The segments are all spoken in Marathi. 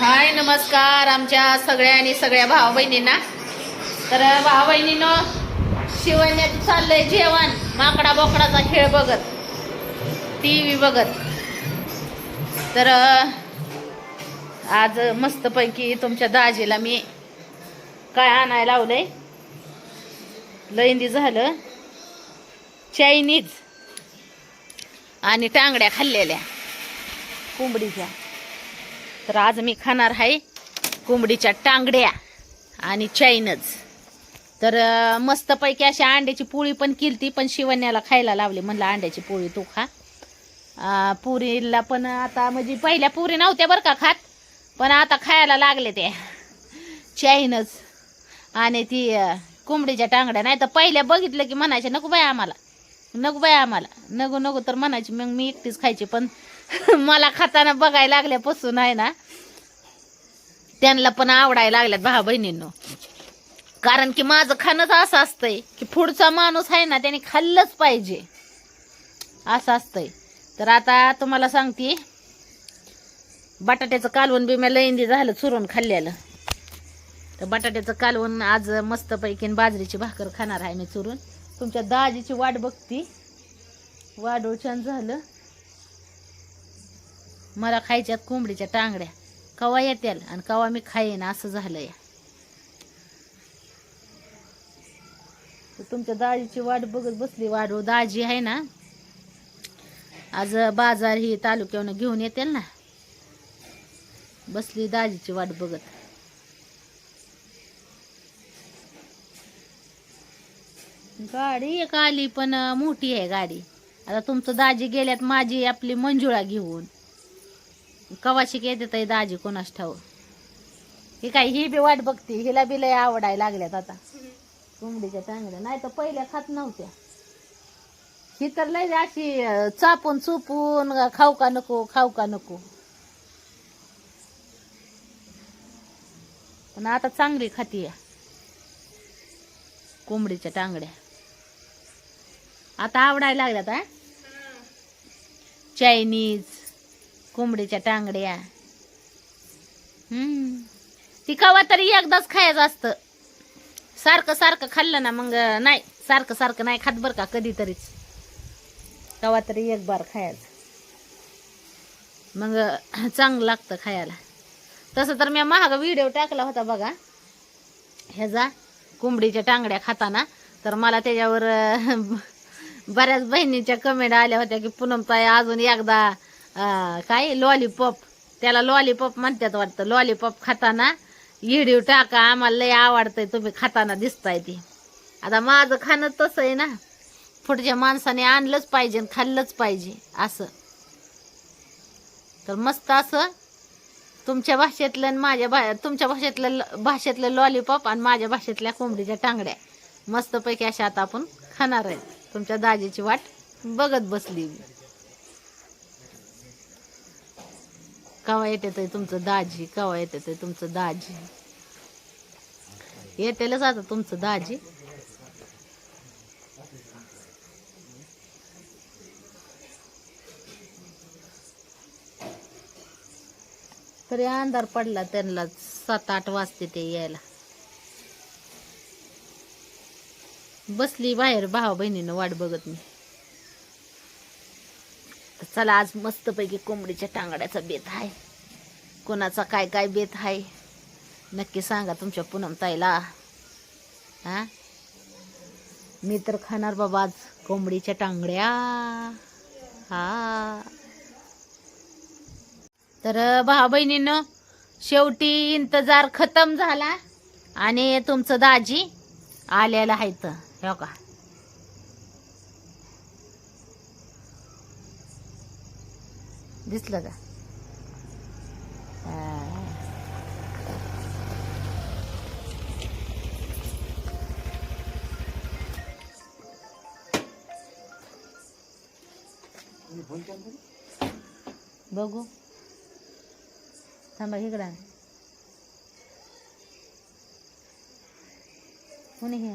हाय नमस्कार आमच्या सगळ्या आणि सगळ्या भावा बहिणींना तर भावा बहिणीनं शिवण्यात चाललंय जेवण. माकडा बोकडाचा खेळ बघत. टी व्ही बघत. तर आज मस्तपैकी तुमच्या दाजीला मी काय आणायला लावलंय? लैंदी झालं. चायनीज आणि टांगड्या खाल्लेल्या. कोंबडीच्या तर आज मी खाणार आहे कोंबडीच्या टांगड्या आणि चायनज तर मस्तपैकी अशी अंड्याची पोळी पण केली पण शिवण्याला खायला लावली. म्हणलं अंड्याची पोळी तू खा. पुरीला पण आता म्हणजे पहिल्या पुरी नव्हत्या बरं का खात पण आता खायला लागले ते. चायनज आणि ती कोंबडीच्या टांगड्या. नाही तर पहिल्या बघितलं की म्हणायचे नको बाय आम्हाला. नको बाय आम्हाला. नको नको. तर म्हणायची मग मी एकटीच खायची पण मला खाताना बघायला लागल्यापासून आहे ना त्यांना पण आवडायला लागल्यात भावा बहिणींनो. कारण की माझं खाणंच असं असतंय की पुढचा माणूस आहे ना त्याने खाल्लंच पाहिजे. असं असतंय. तर आता तुम्हाला सांगते बटाट्याचं कालवण बी मी लईंदी झालं चुरून खाल्ल्यालं. तर बटाट्याचं कालवण आज मस्तपैकी बाजरीची भाकर खाणार आहे मी चुरून. तुमच्या दाजीची वाट बघती. वाढोळ छान झालं. मला खायच्यात कोंबडीच्या टांगड्या. कवा येत्याल आणि कवा मी खाईन असं झालं या तर तुमच्या दाजीची वाट बघत बसली वाढू दाजी आहे ना? आज बाजार ही तालुक्यावरून घेऊन येतील ना? बसली दाजीची वाट बघत. गाडी एक आली पण मोठी आहे गाडी. आता तुमचं दाजी गेल्यात माझी आपली मंजुळा घेऊन. कवाशी येते ताई दाजी कोणास ठाव ही काय ही बी वाट बघते हिला बी लय आवडायला लागल्यात आता. कोंबडीच्या टांगड्या नाही तर पहिल्या खात नव्हत्या. ही तर लय अशी चापून चुपून खाऊ का नको खाऊ का नको. पण आता चांगली खाती कोंबडीच्या टांगड्या. आता आवडायला लागल्यात चायनीज. कोंबडीच्या टांगड्या. ती कवा तरी एकदाच खायचं असतं. सारखं सारखं खाल्लं ना मग नाही सारखं सारखं नाही खात बरं का कधीतरीच. कवा तरी एक बार खायचं. मग चांगलं लागतं खायला. तसं तर मी महाग व्हिडिओ टाकला होता बघा. ह्याचा कोंबडीच्या टांगड्या खाताना. तर मला त्याच्यावर बऱ्याच बहिणीच्या कमेंट आल्या होत्या की पूनम ताई अजून एकदा काय? लॉलीपॉप त्याला लॉलीपॉप म्हणतात वाटतं. लॉलीपॉप खाताना इडीव टाका. आम्हाला लय आवडतंय. तुम्ही खाताना दिसताय ती. आता माझं खाणं तसं आहे ना. पुढच्या माणसाने आणलंच पाहिजे आणि खाल्लंच पाहिजे. असं. तर मस्त असं तुमच्या भाषेतलं आणि माझ्या भा तुमच्या भाषेतलं भाषेतलं लॉलीपॉप आणि माझ्या भाषेतल्या कोंबडीच्या टांगड्या. मस्तपैकी अशा आता आपण खाणार आहेत तुमच्या दाजीची वाट बघत बसली कवा येते ते तुमचं दाजी कवा येते ते तुमचं दाजी? येतेलच आता तुमचं दाजी. तरी अंधार पडला त्यांना सात आठ वाजते ते यायला. बसली बाहेर भावा बहिणीनं वाट बघत मी. चला आज मस्तपैकी कोंबडीच्या टांगड्याचा बेत आहे. कोणाचा काय काय बेत आहे? नक्की सांगा तुमच्या पूनम ताईला. हा? मी तर खाणार बाबा आज कोंबडीच्या टांगड्या. हा. तर भावा बहिणीनं शेवटी इंतजार खतम झाला आणि तुमचं दाजी आलेलं आहे तर हो का? दिसलं का. बघू थांबा इकडं. कोणी घ्या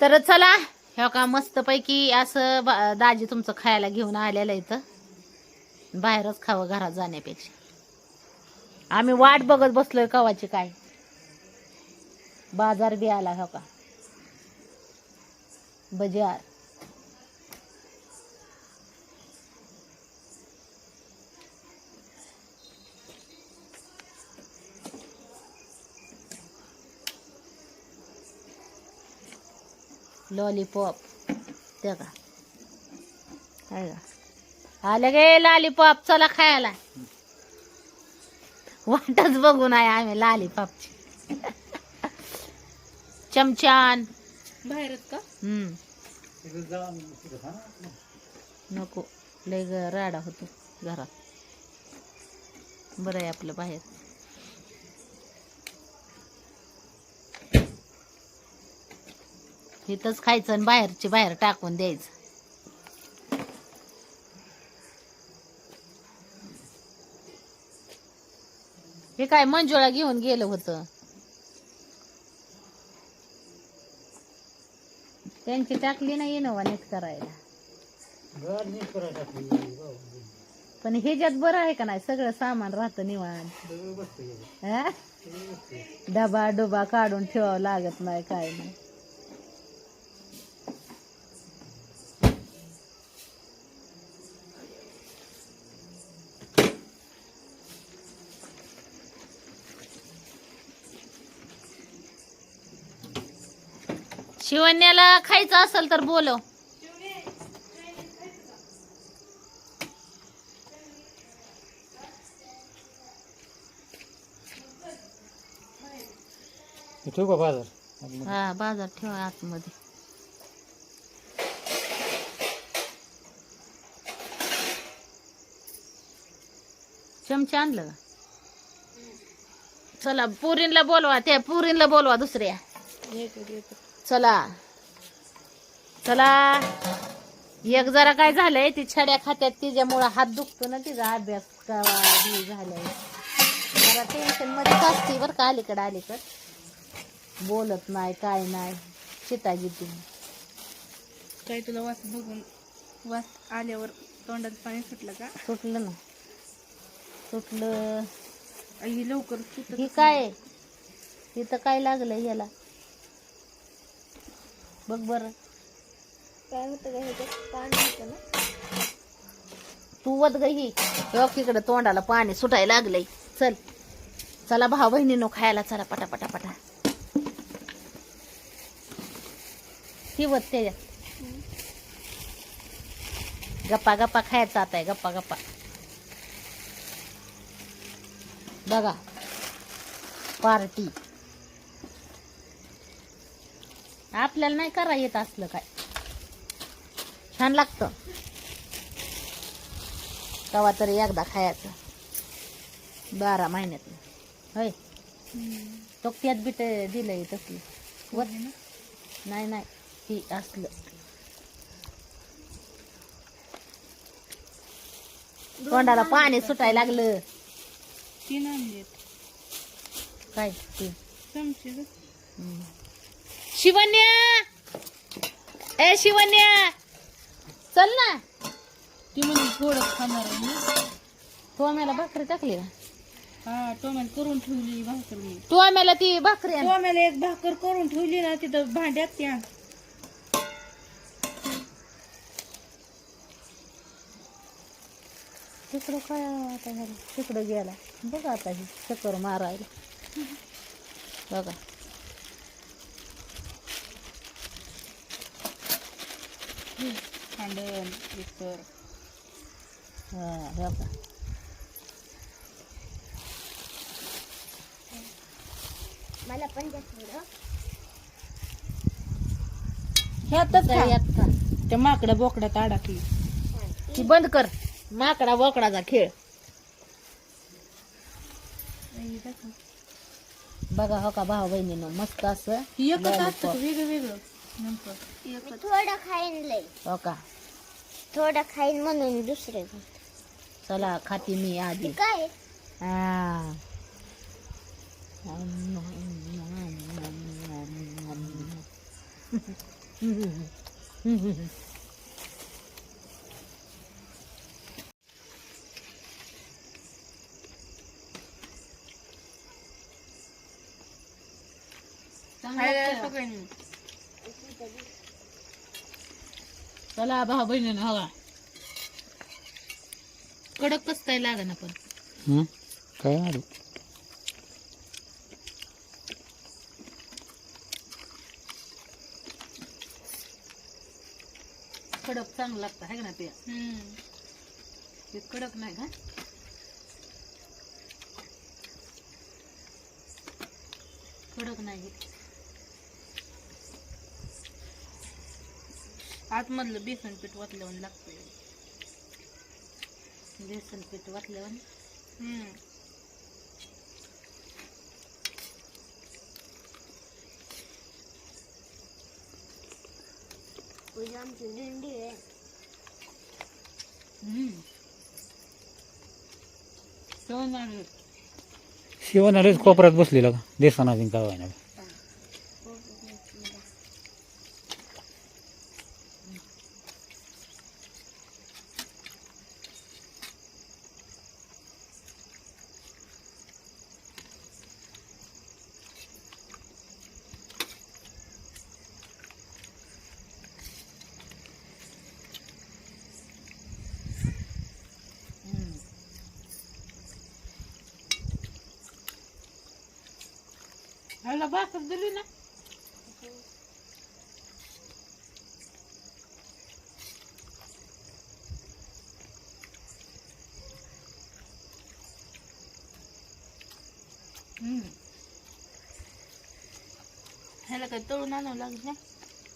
तर चला हे का मस्तपैकी असं बा- दाजी तुमचं खायला घेऊन आलेलं इथं. बाहेरच खावं घरात जाण्यापेक्षा. आम्ही वाट बघत बसलोय कवाची काय. बाजार बी आला हो का बजार. लॉलीपॉप त्या का? काय का आले गे लॉलीपॉप चला खायला. वाटच बघून आहे आम्ही लॉलीपॉपची चमचान. बाहेरच का? हम्म. नको. लय ग राडा होतो घरात. बरं आहे आपलं बाहेर. इथंच खायचं आणि बाहेरची बाहेर टाकून द्यायचं. हे काय मंजुळा घेऊन गेलं होतं. त्यांची टाकली नाही इनोवा नीट करायला. पण ह्याच्यात बरं आहे का नाही? सगळं सामान राहतं निवांत. हा? डबा डुबा काढून ठेवावं लागत नाही काय नाही. शिवण्याला खायचं असेल तर बोलव. ठेवू का बाजार? हा बाजार ठेवा आतमध्ये. चमचा आणलं का? चला पुरींला बोलवा त्या पुरींला बोलवा दुसऱ्या. चला. चला. एक जरा काय झालंय ती छड्या खात्यात तिच्यामुळं हात दुखतो ना तिचा अभ्यास हे झालाय. जरा टेन्शन मध्येच असते बरं का अलीकडं अलीकड. बोलत नाही काय नाही. चिता गीती काय तुला वास बघून वास आल्यावर तोंडात पाणी सुटलं का? सुटलं ना. सुटलं. आई लवकर ही काय? इथं काय लागलं याला बघ बर. काय होतं का ह्याच्यात पाणी होतं ना? तू वत गई बघ इकडं तोंडाला पाणी सुटायला लागलंय. चल. चला भाऊ बहिणीनो खायला चला पटा पटा पटा ती वत त्याच्यात. गप्पा गप्पा खायचा आता आहे गप्पा गप्पा. बघा. पार्टी. आपल्याला नाही करा येत असलं काय. छान लागतं. कवा तरी एकदा खायचं. बारा महिन्यात. होय. तो त्यात बिट दिलंय तसली. वत नाही नाही ती असलं. तोंडाला पाणी सुटायला लागलं. तीन काय? ते चमचे. शिवन्या ए शिवन्या चल ना. ती म्हणजे थोडं खाणार आहे मी. तू आम्हाला भाकरी टाकली ना. हा टोमॅटो करून ठेवली भाकर. मी तू आम्हाला ती भाकरी आण. टोमॅला एक भाकर करून ठेवली ना तिथं भांड्यात त्या तिकडं काय आता झालं तिकडं गेला. बघा आता ही चक्कर मारायला. बघा. खांडण मिक्सर हा मला पण ह्यातच का? त्या माकडा बोकड्यात अडकली ती बंद कर माकडा बोकडाचा खेळ बघा हो का भाऊ बहिणीनं मस्त असं एकच. असतं वेगळं वेगळं नंतर थोडं खाईन लय हो का थोडं खाईन म्हणून दुसरे चला खाते मी आधी काय हा चांगलं चला भाऊ बहिणीनं हवा. कडक कस काय लागा ना पण. हं? काय आलं कडक चांगलं लागतं आहे का ना. ते कडक नाही का? कडक नाही. आतमधलं बेसन पीठ वाटल्यावर लागतंय. बेसन पीठ वाटल्यावर हम्म. उद्या आमची दिंडी आहे. शिवण आलेच कोपऱ्यात बसलेला का? देसाना बिन काय व्हायना हम्म. ह्याला भाकर दिली ना हम्म. ह्याला काय तळून आणावं लागत ना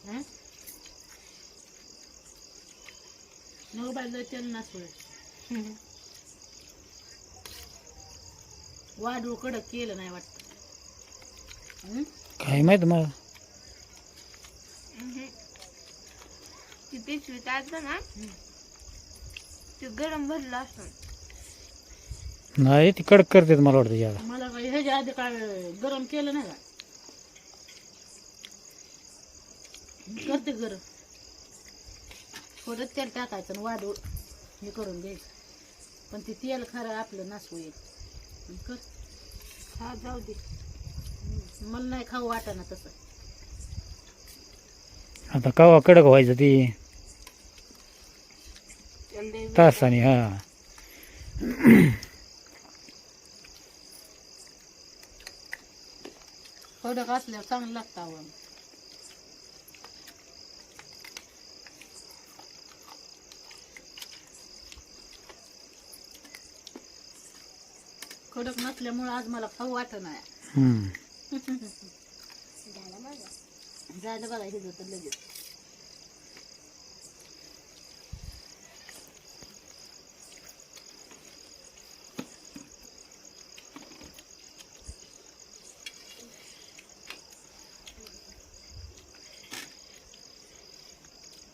हं? मोबाईल तेल नसलं हम्म. वाढू कडक केलं नाही वाटत हं? काय माहीत मला. ती पिशवी टाकलं ना ते गरम भरलं असतं. नाही ती कडक करते मला वाटतं मला काही ह्याच्या आधी काय गरम केलं नाही का? करते गरम. थोडं तेल टाकायचं आणि वाढू हे करून घ्यायचं. पण ते तेल खरं आपलं नासू येईल कर. हा जाऊ दे. मला नाही खाऊ वाटाना तसं आता कवा कडक व्हायचं ती. तासाने हा कडक असल्यावर चांगलं लागतं आवड कडक नसल्यामुळं आज मला खाऊ वाटत नाही हम्म. झालं बघा हे तर लगेच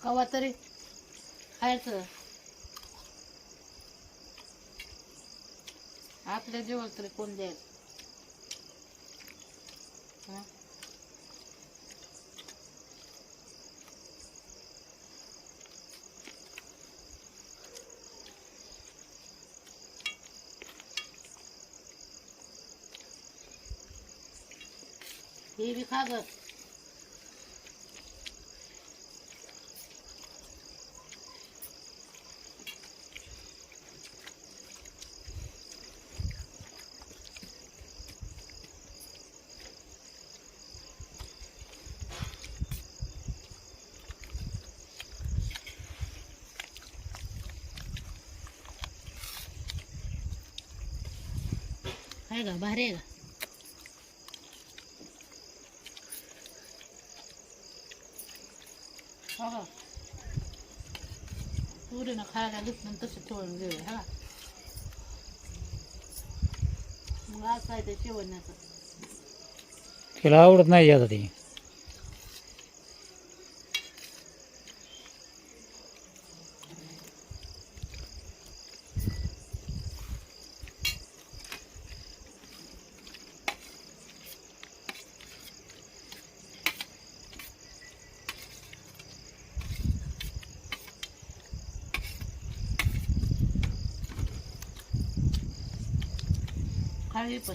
कवा तरी खायचं. आपल्या जेवण तरी कोण द्यायचं हं? हे बी खा ग आहे का? भारी आहे का? हो का? पुरीनं खायला घेतलं आणि तसं ठेवून घेऊ हा. मग आज काय ते शेवण्याचं? तिला आवडत नाही आता ती. आहे पण.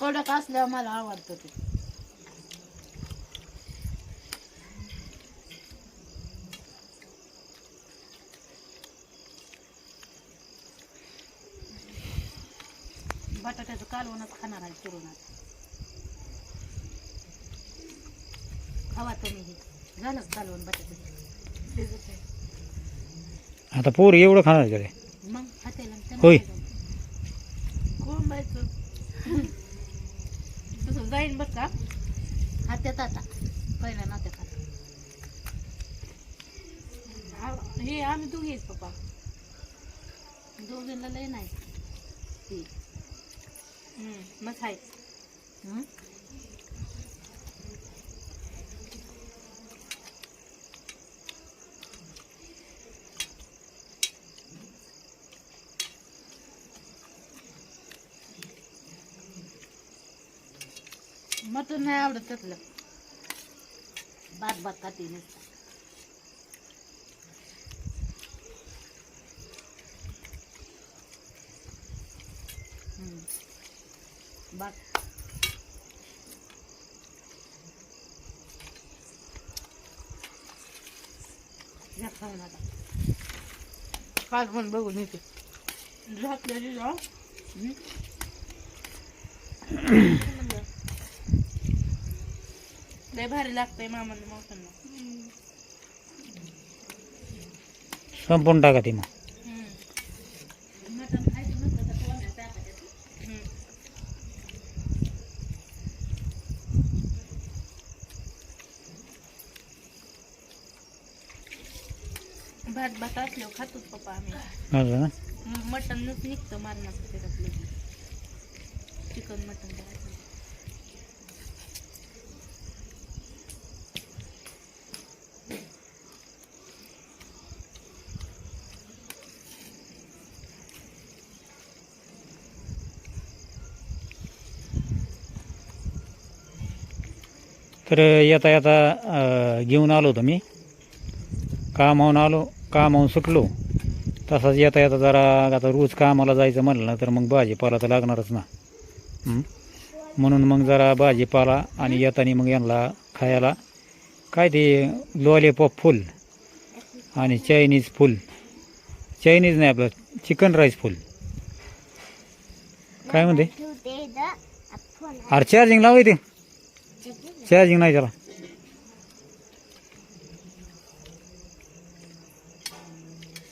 कडक असल्यावर मला आवडतं ते. बटाट्याचं कालवणच खाणार आहे आता खावा तुम्ही हे झालं कालवण बटाट्याचं. आता पोर एवढं खाणार का रे? मग खातेला होय. तसं जाईन बरं का? खात्यात आता. पहिल्या नात्या खात आ- हे आम्ही दोघे आहेत पप्पा. दोघींना लय नाही. मग आहे हं? मटण नाही आवडत त्यातलं. भात भात खाते नुसतं हं. भात या खाऊन आता काल पण बघून येते. जाऊ हं? लय भारी लागतंय मामाने मावसांना संपून टाका ती मग हम्म, मटण खायचं नसतं तर कोणाला टाकायचं हम्म. भात भात असल्यावर खातोच पप्पा आम्ही. असं ना? मग मटनच निघतं मारण्याचं त्याच्यातलं चिकन मटन करायचं तर येता येता घेऊन आलो होतो मी. कामावून आलो. कामावून सुटलो. तसाच येता येता जरा आता रोज कामाला जायचं म्हणलं ना तर मग भाजीपाला तर लागणारच ना? म्हणून मग जरा भाजीपाला आणि येताना मग यांना खायला काय ते लॉलीपॉप फुल आणि चायनीज फुल. चायनीज नाही आपलं चिकन राईस फुल. काय म्हणते? अरे चार्जिंग लावाय ते चार्जिंग नाही त्याला.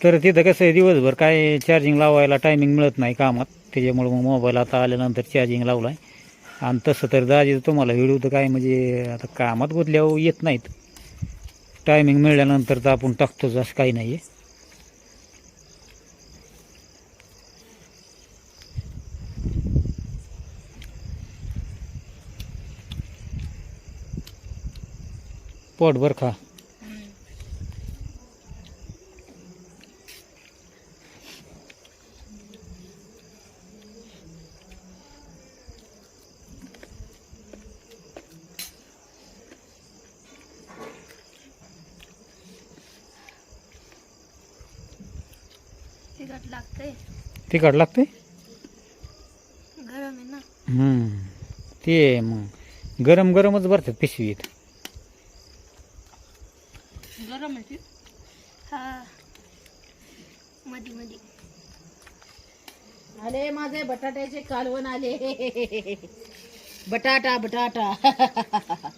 तर तिथं कसं आहे दिवसभर काय चार्जिंग लावायला टायमिंग मिळत नाही कामात. त्याच्यामुळे मग मोबाईल आता आल्यानंतर चार्जिंग लावला आहे आणि तसं तर दाजी तुम्हाला व्हिडिओ तर काय म्हणजे आता कामात गुतल्यावर येत नाहीत. टायमिंग मिळाल्यानंतर तर आपण टाकतोच असं काही नाही आहे पोटभर खा. तिखट लागतंय. तिखट लागते गरम आहे ना. हम्म. ते मग गरम गरमच भरतात पिशवीत. गरम आहे ती? हा. मधी मधी. आले माझे बटाट्याचे कालवण आले. बटाटा बटाटा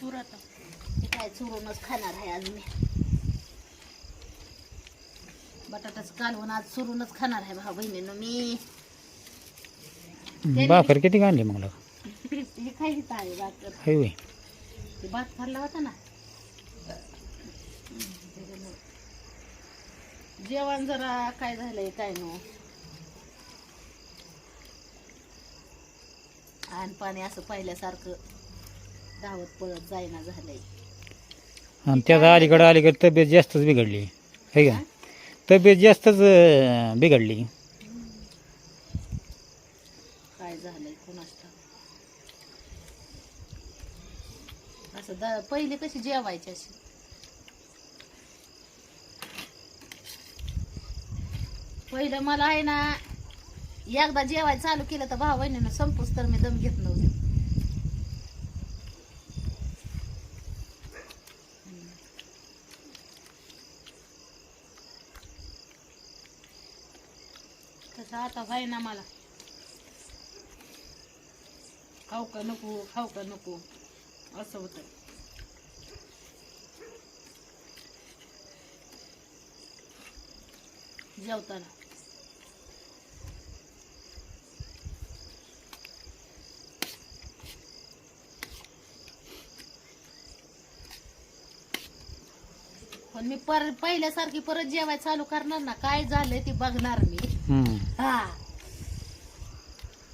पुरात हे काय चुरूनच खाणार आहे आज मी बटाट्याचं कालवण आज चुरूनच खाणार आहे भाऊ बहिणीनं मी. भाकर किती आणली मग? हे खायची ताळी भाकर? हाय होय. ते भात खाल्ला होता ना. जेवण जरा काय झालंय काय नो आणि पाणी असं पहिल्यासारखं धावत पळत जायना झालंय. आणि त्याचा अलीकडं अलीकडे तब्येत जास्तच बिघडली. आहे का? तब्येत जास्तच बिघडली. काय झालंय? कोणाच असं द पहिले कशी जेवायची अशी? पहिलं मला आहे ना एकदा जेवायला चालू केलं तर भाऊ बहिणीनं संपूस तर मी दम घेत नव्हते तसं आता व्हाय ना मला. खाऊ का नको खाऊ का नको. असं होतं. जेवताना. पण मी पर पहिल्यासारखी परत जेवाय चालू करणार ना काय झालंय ते बघणार मी. हा.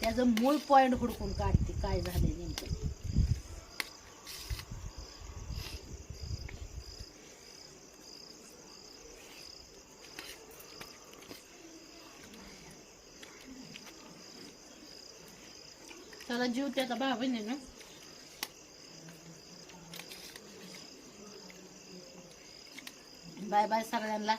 त्याचं मूळ पॉइंट हुडकून काढते काय झाले नेमकं. त्याला जीव त्याचा भाव बहिणी ना बाय बाय सगळ्यांना.